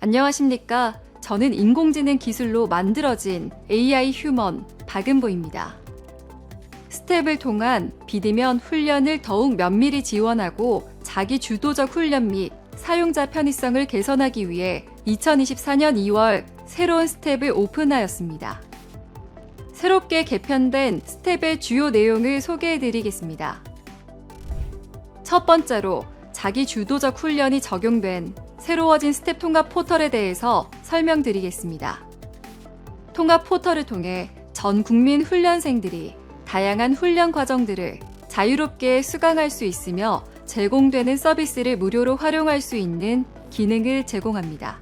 안녕하십니까. 저는 인공지능 기술로 만들어진 AI 휴먼 박은보입니다. 스텝을 통한 비대면 훈련을 더욱 면밀히 지원하고 자기 주도적 훈련 및 사용자 편의성을 개선하기 위해 2024년 2월 새로운 스텝을 오픈하였습니다. 새롭게 개편된 스텝의 주요 내용을 소개해 드리겠습니다. 첫 번째로 자기 주도적 훈련이 적용된 새로워진 스텝 통합 포털에 대해서 설명드리겠습니다. 통합 포털을 통해 전 국민 훈련생들이 다양한 훈련 과정들을 자유롭게 수강할 수 있으며 제공되는 서비스를 무료로 활용할 수 있는 기능을 제공합니다.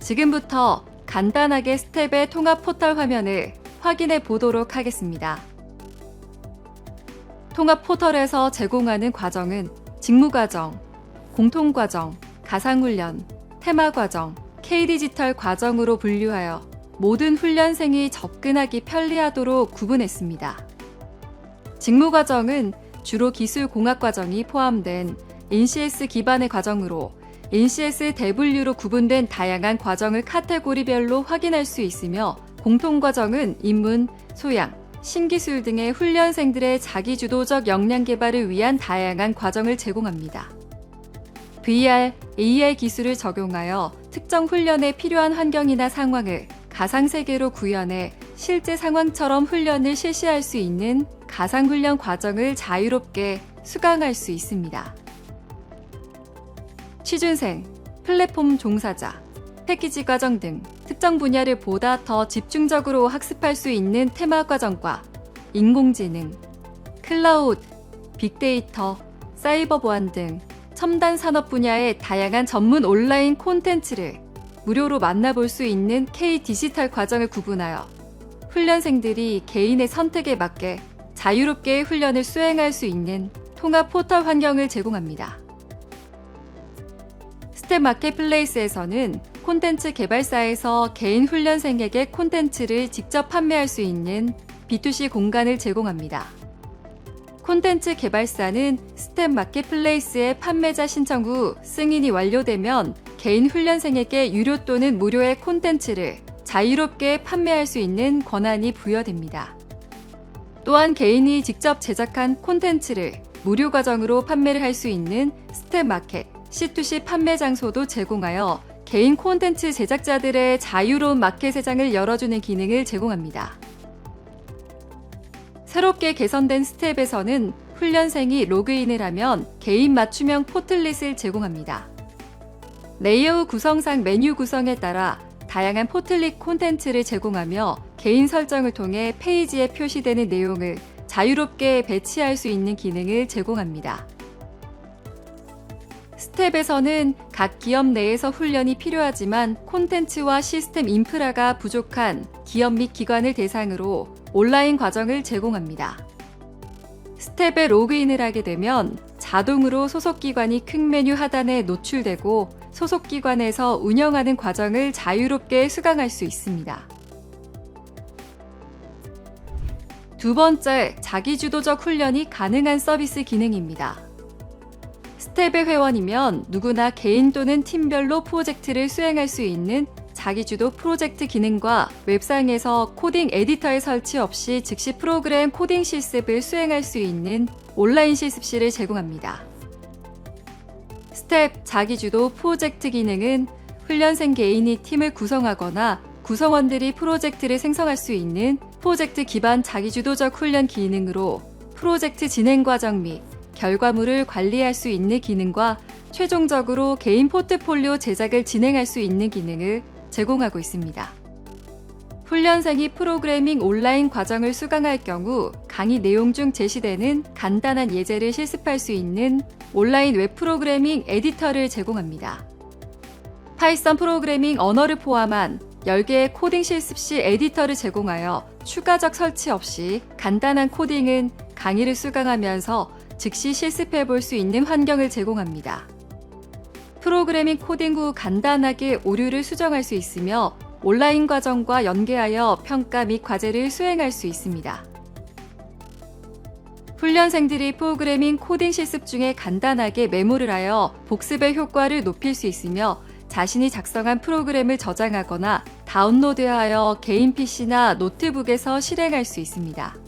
지금부터 간단하게 스텝의 통합 포털 화면을 확인해 보도록 하겠습니다. 통합 포털에서 제공하는 과정은 직무과정, 공통과정, 가상훈련, 테마과정, K디지털 과정으로 분류하여 모든 훈련생이 접근하기 편리하도록 구분했습니다. 직무과정은 주로 기술공학과정이 포함된 NCS 기반의 과정으로 NCS 대분류로 구분된 다양한 과정을 카테고리별로 확인할 수 있으며 공통과정은 인문, 소양, 신기술 등의 훈련생들의 자기주도적 역량 개발을 위한 다양한 과정을 제공합니다. VR, AR 기술을 적용하여 특정 훈련에 필요한 환경이나 상황을 가상세계로 구현해 실제 상황처럼 훈련을 실시할 수 있는 가상훈련 과정을 자유롭게 수강할 수 있습니다. 취준생, 플랫폼 종사자, 패키지 과정 등 특정 분야를 보다 더 집중적으로 학습할 수 있는 테마 과정과 인공지능, 클라우드, 빅데이터, 사이버 보안 등 첨단 산업 분야의 다양한 전문 온라인 콘텐츠를 무료로 만나볼 수 있는 K 디지털 과정을 구분하여 훈련생들이 개인의 선택에 맞게 자유롭게 훈련을 수행할 수 있는 통합 포털 환경을 제공합니다. 스텝 마켓플레이스에서는 콘텐츠 개발사에서 개인 훈련생에게 콘텐츠를 직접 판매할 수 있는 B2C 공간을 제공합니다. 콘텐츠 개발사는 스텝 마켓플레이스의 판매자 신청 후 승인이 완료되면 개인 훈련생에게 유료 또는 무료의 콘텐츠를 자유롭게 판매할 수 있는 권한이 부여됩니다. 또한 개인이 직접 제작한 콘텐츠를 무료 과정으로 판매를 할 수 있는 스텝 마켓 C2C 판매 장소도 제공하여 개인 콘텐츠 제작자들의 자유로운 마켓 세장을 열어주는 기능을 제공합니다. 새롭게 개선된 스텝에서는 훈련생이 로그인을 하면 개인 맞춤형 포틀릿을 제공합니다. 레이아웃 구성상 메뉴 구성에 따라 다양한 포틀릿 콘텐츠를 제공하며 개인 설정을 통해 페이지에 표시되는 내용을 자유롭게 배치할 수 있는 기능을 제공합니다. 스텝에서는 각 기업 내에서 훈련이 필요하지만 콘텐츠와 시스템 인프라가 부족한 기업 및 기관을 대상으로 온라인 과정을 제공합니다. 스텝에 로그인을 하게 되면 자동으로 소속 기관이 큰 메뉴 하단에 노출되고 소속 기관에서 운영하는 과정을 자유롭게 수강할 수 있습니다. 두 번째, 자기주도적 훈련이 가능한 서비스 기능입니다. 스텝의 회원이면 누구나 개인 또는 팀별로 프로젝트를 수행할 수 있는 자기주도 프로젝트 기능과 웹상에서 코딩 에디터의 설치 없이 즉시 프로그램 코딩 실습을 수행할 수 있는 온라인 실습실을 제공합니다. 스텝 자기주도 프로젝트 기능은 훈련생 개인이 팀을 구성하거나 구성원들이 프로젝트를 생성할 수 있는 프로젝트 기반 자기주도적 훈련 기능으로 프로젝트 진행 과정 및 결과물을 관리할 수 있는 기능과 최종적으로 개인 포트폴리오 제작을 진행할 수 있는 기능을 제공하고 있습니다. 훈련생이 프로그래밍 온라인 과정을 수강할 경우 강의 내용 중 제시되는 간단한 예제를 실습할 수 있는 온라인 웹 프로그래밍 에디터를 제공합니다. 파이썬 프로그래밍 언어를 포함한 10개의 코딩 실습 시 에디터를 제공하여 추가적 설치 없이 간단한 코딩은 강의를 수강하면서 즉시 실습해 볼 수 있는 환경을 제공합니다. 프로그래밍 코딩 후 간단하게 오류를 수정할 수 있으며 온라인 과정과 연계하여 평가 및 과제를 수행할 수 있습니다. 훈련생들이 프로그래밍 코딩 실습 중에 간단하게 메모를 하여 복습의 효과를 높일 수 있으며 자신이 작성한 프로그램을 저장하거나 다운로드하여 개인 PC나 노트북에서 실행할 수 있습니다.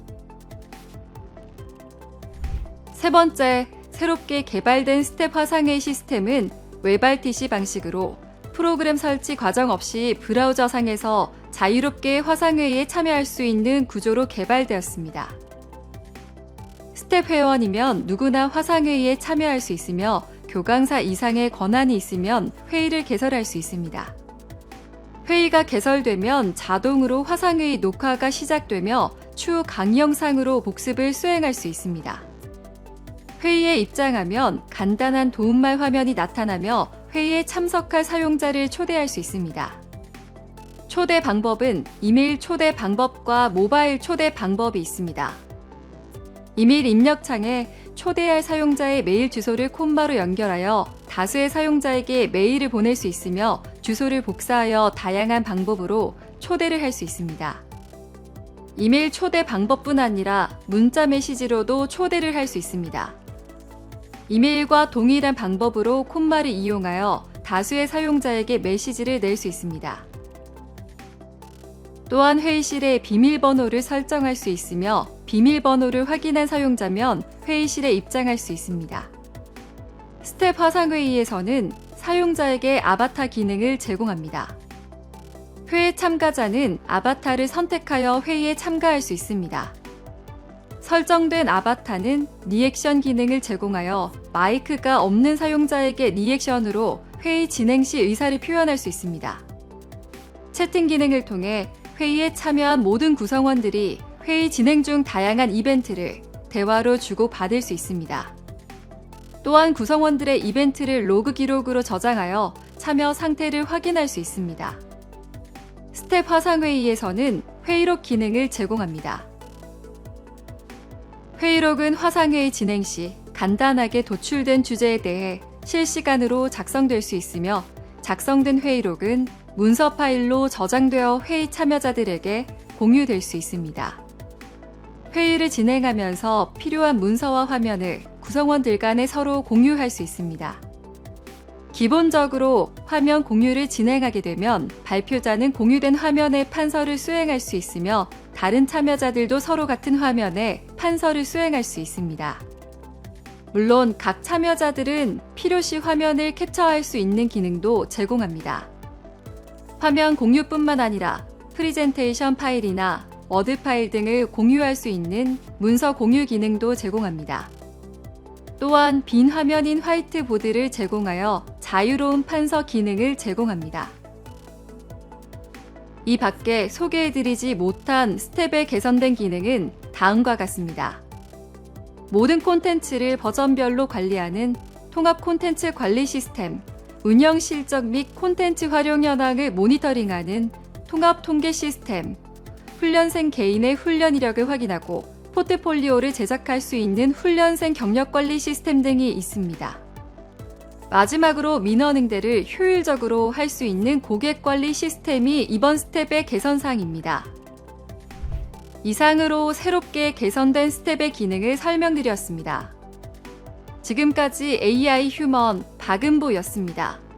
세 번째, 새롭게 개발된 스텝 화상회의 시스템은 웹RTC 방식으로 프로그램 설치 과정 없이 브라우저 상에서 자유롭게 화상회의에 참여할 수 있는 구조로 개발되었습니다. 스텝 회원이면 누구나 화상회의에 참여할 수 있으며 교강사 이상의 권한이 있으면 회의를 개설할 수 있습니다. 회의가 개설되면 자동으로 화상회의 녹화가 시작되며 추후 강의 영상으로 복습을 수행할 수 있습니다. 회의에 입장하면 간단한 도움말 화면이 나타나며 회의에 참석할 사용자를 초대할 수 있습니다. 초대 방법은 이메일 초대 방법과 모바일 초대 방법이 있습니다. 이메일 입력창에 초대할 사용자의 메일 주소를 콤마로 연결하여 다수의 사용자에게 메일을 보낼 수 있으며 주소를 복사하여 다양한 방법으로 초대를 할 수 있습니다. 이메일 초대 방법뿐 아니라 문자 메시지로도 초대를 할 수 있습니다. 이메일과 동일한 방법으로 콤마를 이용하여 다수의 사용자에게 메시지를 낼 수 있습니다. 또한 회의실에 비밀번호를 설정할 수 있으며 비밀번호를 확인한 사용자면 회의실에 입장할 수 있습니다. 스텝 화상회의에서는 사용자에게 아바타 기능을 제공합니다. 회의 참가자는 아바타를 선택하여 회의에 참가할 수 있습니다. 설정된 아바타는 리액션 기능을 제공하여 마이크가 없는 사용자에게 리액션으로 회의 진행 시 의사를 표현할 수 있습니다. 채팅 기능을 통해 회의에 참여한 모든 구성원들이 회의 진행 중 다양한 이벤트를 대화로 주고받을 수 있습니다. 또한 구성원들의 이벤트를 로그 기록으로 저장하여 참여 상태를 확인할 수 있습니다. 스텝 화상회의에서는 회의록 기능을 제공합니다. 회의록은 화상회의 진행 시 간단하게 도출된 주제에 대해 실시간으로 작성될 수 있으며 작성된 회의록은 문서 파일로 저장되어 회의 참여자들에게 공유될 수 있습니다. 회의를 진행하면서 필요한 문서와 화면을 구성원들 간에 서로 공유할 수 있습니다. 기본적으로 화면 공유를 진행하게 되면 발표자는 공유된 화면에 판서를 수행할 수 있으며 다른 참여자들도 서로 같은 화면에 판서를 수행할 수 있습니다. 물론 각 참여자들은 필요시 화면을 캡처할 수 있는 기능도 제공합니다. 화면 공유뿐만 아니라 프리젠테이션 파일이나 워드 파일 등을 공유할 수 있는 문서 공유 기능도 제공합니다. 또한 빈 화면인 화이트보드를 제공하여 자유로운 판서 기능을 제공합니다. 이 밖에 소개해드리지 못한 스텝에 개선된 기능은 다음과 같습니다. 모든 콘텐츠를 버전별로 관리하는 통합 콘텐츠 관리 시스템, 운영 실적 및 콘텐츠 활용 현황을 모니터링하는 통합 통계 시스템, 훈련생 개인의 훈련 이력을 확인하고 포트폴리오를 제작할 수 있는 훈련생 경력 관리 시스템 등이 있습니다. 마지막으로 민원응대를 효율적으로 할 수 있는 고객 관리 시스템이 이번 스텝의 개선사항입니다. 이상으로 새롭게 개선된 스텝의 기능을 설명드렸습니다. 지금까지 AI 휴먼 박은보였습니다.